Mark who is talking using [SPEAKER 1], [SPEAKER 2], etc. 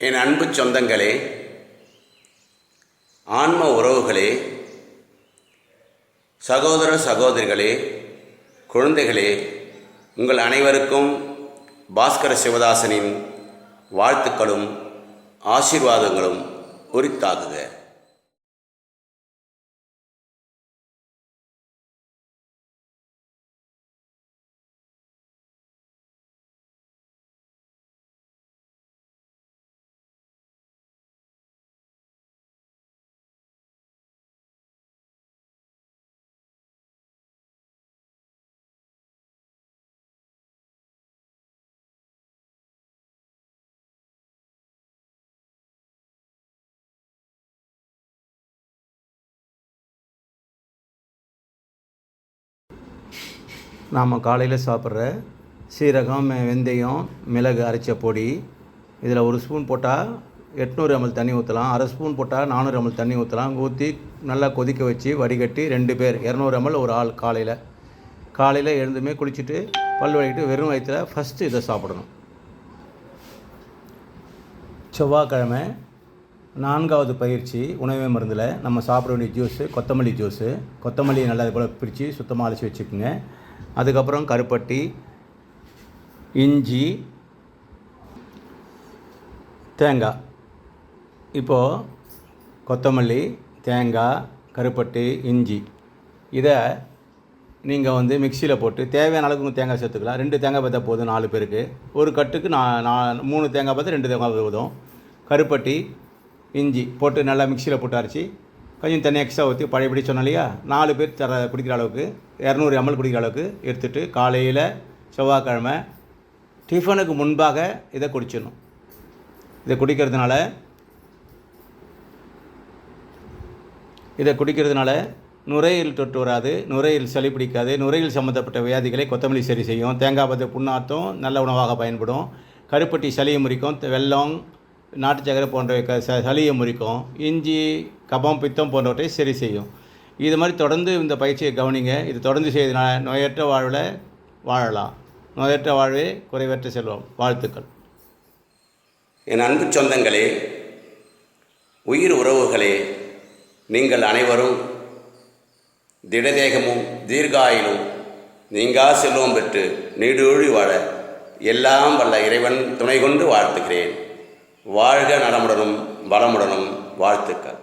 [SPEAKER 1] என் அன்பு சொந்தங்களே ஆன்ம உறவுகளே சகோதர சகோதரிகளே குழந்தைகளே உங்கள் அனைவருக்கும் பாஸ்கர சிவதாசனின் வாழ்த்துக்களும் ஆசீர்வாதங்களும் உரித்தாகுக.
[SPEAKER 2] நாம் காலையில் சாப்பிட்ற சீரகம் வெந்தயம் மிளகு அரைச்ச பொடி. இதில் ஒரு ஸ்பூன் போட்டால் எட்நூறு எம்எல் தண்ணி ஊற்றலாம் அரை ஸ்பூன் போட்டால் நானூறு எம்எல் தண்ணி ஊற்றலாம் ஊற்றி நல்லா கொதிக்க வச்சு வடிகட்டி ரெண்டு பேர் இரநூறு எம்எல் ஒரு ஆள் காலையில். காலையில் எழுந்துமே குளிச்சுட்டு பல் வழிக்கிட்டு வெறும் வயிற்றில் ஃபஸ்ட்டு இதை சாப்பிடணும். செவ்வாய்க்கிழமை நான்காவது பயிற்சி உணவே மருந்தில். நம்ம சாப்பிட வேண்டிய ஜூஸு கொத்தமல்லி ஜூஸு கொத்தமல்லியை நல்லா இது போல் பிரித்து சுத்தமாக அலசி வச்சுக்கோங்க. அதுக்கப்புறம் கருப்பட்டி இஞ்சி தேங்காய். இப்போது கொத்தமல்லி தேங்காய் கருப்பட்டி இஞ்சி. இதை நீங்கள் வந்து மிக்சியில் போட்டு தேவையான அளவுக்கு தேங்காய் சேர்த்துக்கலாம். ரெண்டு தேங்காய் பார்த்தா போதும் நாலு பேருக்கு. ஒரு கட்டுக்கு நான் நான் மூணு தேங்காய் பார்த்தா ரெண்டு தேங்காய் போதும். கருப்பட்டி இஞ்சி போட்டு நல்லா மிக்சியில் போட்டு அரைச்சி கொஞ்சம் தண்ணி எக்ஸ்ட்ரா ஊற்றி பழையபடி சொன்னோம் இல்லையா? நாலு பேர் தர குடிக்கிற அளவுக்கு இரநூறு எம்எல் குடிக்கிற அளவுக்கு எடுத்துட்டு காலையில் செவ்வாய்க்கிழமை டிஃபனுக்கு முன்பாக இதை குடிச்சிடணும். இதை குடிக்கிறதுனால இதை குடிக்கிறதுனால நுரையீரல் தொற்று வராது நுரையீரல் சளி பிடிக்காது நுரையீரல் சம்மந்தப்பட்ட வியாதிகளை கொத்தமல்லி சரி செய்யும் தேங்காய் பத்து புண்ணாத்தும் நல்ல உணவாக பயன்படும் கருப்பட்டி சளியை முறிக்கும் வெள்ளம் வெல்லம் நாட்டு சக்கரை போன்றவை க ச- சளியை முறிக்கும் இஞ்சி கபம் பித்தம் போன்றவற்றை சரி செய்யும். இது மாதிரி தொடர்ந்து இந்த பயிற்சியை கவனிங்க. இது தொடர்ந்து செய்தனால நோயற்ற வாழ்வில் வாழலாம். நோயற்ற வாழ்வே குறைவற்ற செல்வம். வாழ்த்துக்கள்.
[SPEAKER 1] என் அன்பு சொந்தங்களே உயிர் உறவுகளே நீங்கள் அனைவரும் திடதேகமும் தீர்காயிலும் நீங்கா செல்வம் பெற்று நீடூழி வாழ எல்லாம் வல்ல இறைவன் துணை கொண்டு வாழ்த்துகிறேன். வாழ்க நலமுடனும் வளமுடனும் வாழ்த்துக்கள்.